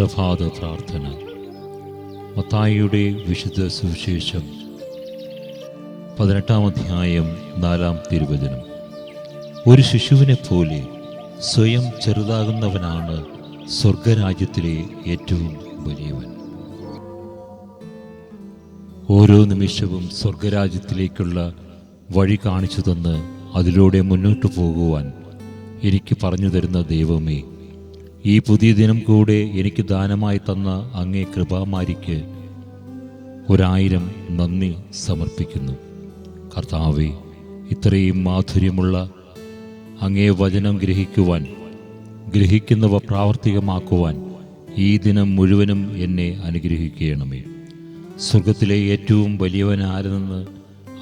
പ്രഭാത പ്രാർത്ഥന. മത്തായിയുടെ വിശുദ്ധ സുവിശേഷം പതിനെട്ടാം അധ്യായം നാലാം തിരുവചനം. ഒരു ശിശുവിനെ പോലെ സ്വയം ചെറുതാകുന്നവനാണ് സ്വർഗരാജ്യത്തിലെ ഏറ്റവും വലിയവൻ. ഓരോ നിമിഷവും സ്വർഗരാജ്യത്തിലേക്കുള്ള വഴി കാണിച്ചു തന്ന് അതിലൂടെ മുന്നോട്ടു പോകുവാൻ എനിക്ക് പറഞ്ഞു തരുന്ന ദൈവമേ ഈ പുതിയ ദിനം കൂടെ എനിക്ക് ദാനമായി തന്ന അങ്ങേ കൃപാമാരിക്ക് ഒരായിരം നന്ദി സമർപ്പിക്കുന്നു. കർത്താവെ ഇത്രയും മാധുര്യമുള്ള അങ്ങേ വചനം ഗ്രഹിക്കുവാൻ ഗ്രഹിക്കുന്നവ പ്രാവർത്തികമാക്കുവാൻ ഈ ദിനം മുഴുവനും എന്നെ അനുഗ്രഹിക്കണമേ. സ്വർഗത്തിലെ ഏറ്റവും വലിയവൻ ആരെന്ന്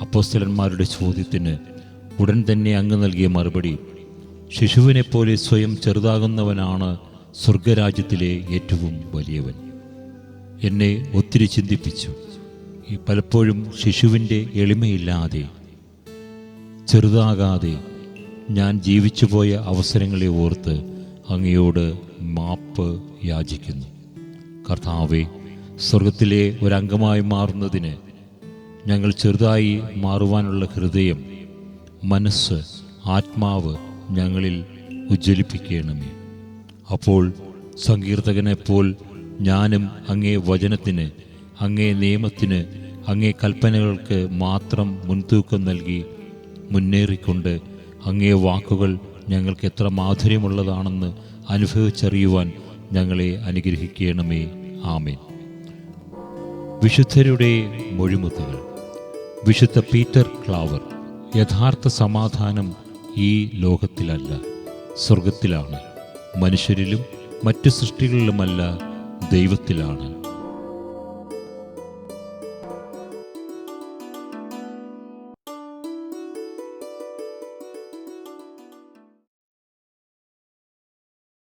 അപ്പോസ്തലന്മാരുടെ ചോദ്യത്തിന് ഉടൻ തന്നെ അങ്ങ് നൽകിയ മറുപടി ശിശുവിനെപ്പോലെ സ്വയം ചെറുതാകുന്നവനാണ് സ്വർഗരാജ്യത്തിലെ ഏറ്റവും വലിയവൻ. എന്നെ ഒത്തിരി ചിന്തിപ്പിച്ചു. ഈ പലപ്പോഴും ശിശുവിന്റെ എളിമയില്ലാതെ ചെറുതാകാതെ ഞാൻ ജീവിച്ചു പോയ അവസരങ്ങളെ ഓർത്ത് അങ്ങയോട് മാപ്പ് യാചിക്കുന്നു. കർത്താവെ സ്വർഗത്തിലെ ഒരംഗമായി മാറുന്നതിന് ഞങ്ങൾ ചെറുതായി മാറുവാനുള്ള ഹൃദയം മനസ്സ് ആത്മാവ് ഞങ്ങളിൽ ഉജ്ജ്വലിപ്പിക്കണമേ. അപ്പോൾ സങ്കീർത്തകനെപ്പോൾ ഞാനും അങ്ങേ വചനത്തിന് അങ്ങേ നിയമത്തിന് അങ്ങേ കൽപ്പനകൾക്ക് മാത്രം മുൻതൂക്കം നൽകി മുന്നേറിക്കൊണ്ട് അങ്ങേ വാക്കുകൾ ഞങ്ങൾക്ക് എത്ര മാധുര്യമുള്ളതാണെന്ന് അനുഭവിച്ചറിയുവാൻ ഞങ്ങളെ അനുഗ്രഹിക്കണമേ. ആമേൻ. വിശുദ്ധരുടെ മൊഴിമുത്തുകൾ. വിശുദ്ധ പീറ്റർ ക്ലാവർ. യഥാർത്ഥ സമാധാനം ഈ ലോകത്തിലല്ല സ്വർഗത്തിലാണ് മനുഷ്യരിലും മറ്റു സൃഷ്ടികളിലുമല്ല ദൈവത്തിലാണ്.